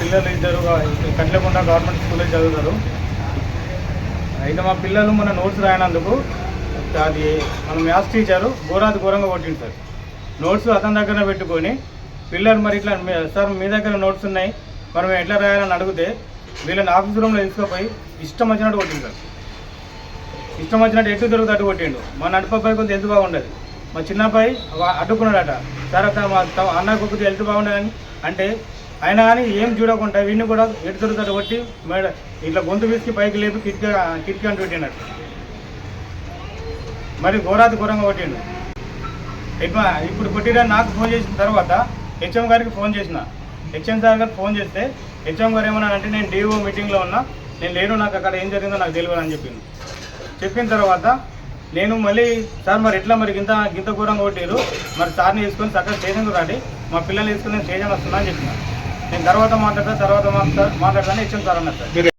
పిల్లలు ఇద్దరు కట్లకుంట గవర్నమెంట్ స్కూల్లో చదువుతారు. అయితే మా పిల్లలు మన నోట్స్ రాయనందుకు అది మన మ్యాథ్స్ టీచరు ఘోరాది ఘోరంగా కొట్టింది సార్. నోట్స్ అతని దగ్గర పెట్టుకొని పిల్లలు మరి ఇట్లా సార్ మీ దగ్గర నోట్స్ ఉన్నాయి మరి మేము ఎట్లా రాయాలని అడిగితే వీళ్ళని ఆఫీస్ రూమ్లో తీసుకుపోయి ఇష్టం వచ్చినట్టు కొట్టింది సార్. ఇష్టం వచ్చినట్టు ఎటు దొరుకుతుంది అటు కొట్టిండు. మా నడుపబ్బాయి కొంచెం ఎత్తు బాగుండదు. మా చిన్నబ్బాయి అడ్డుకున్నాడట సార్ మా అన్న కొద్దిగా హెల్త్ బాగుండదని అంటే అయినా కానీ ఏం చూడకుండా వీడిని కూడా ఎటు కొట్టి మేడ ఇట్లా గొంతు విసికి పైకి లేపి కిటికీ కిటికీ అంటూ పెట్టినట్టు మరి ఘోరాతి ఘోరంగా కొట్టిండు. ఇప్పుడు పుట్టిన నాకు ఫోన్ చేసిన తర్వాత హెచ్ఎం గారికి ఫోన్ చేసిన. హెచ్ఎం సార్ గారికి ఫోన్ చేస్తే హెచ్ఎం గారు ఏమన్నా అంటే నేను డిఓ మీటింగ్లో ఉన్నా నేను లేను నాకు అక్కడ ఏం జరిగిందో నాకు తెలియదు అని చెప్పింది చెప్పిన తర్వాత నేను మళ్ళీ సార్ మరి ఎట్లా మరి గింత గింత ఘోరంగా కొట్టారు మరి సార్ని తీసుకొని చక్కగా స్టేషన్కి రాండి మా పిల్లల్ని తీసుకొని నేను స్టేషన్ వస్తున్నా అని చెప్పిన. నేను తర్వాత మాట్లాడతా తర్వాత మాట్లాడతాను హెచ్ఎం సార్ అన్నారు సార్.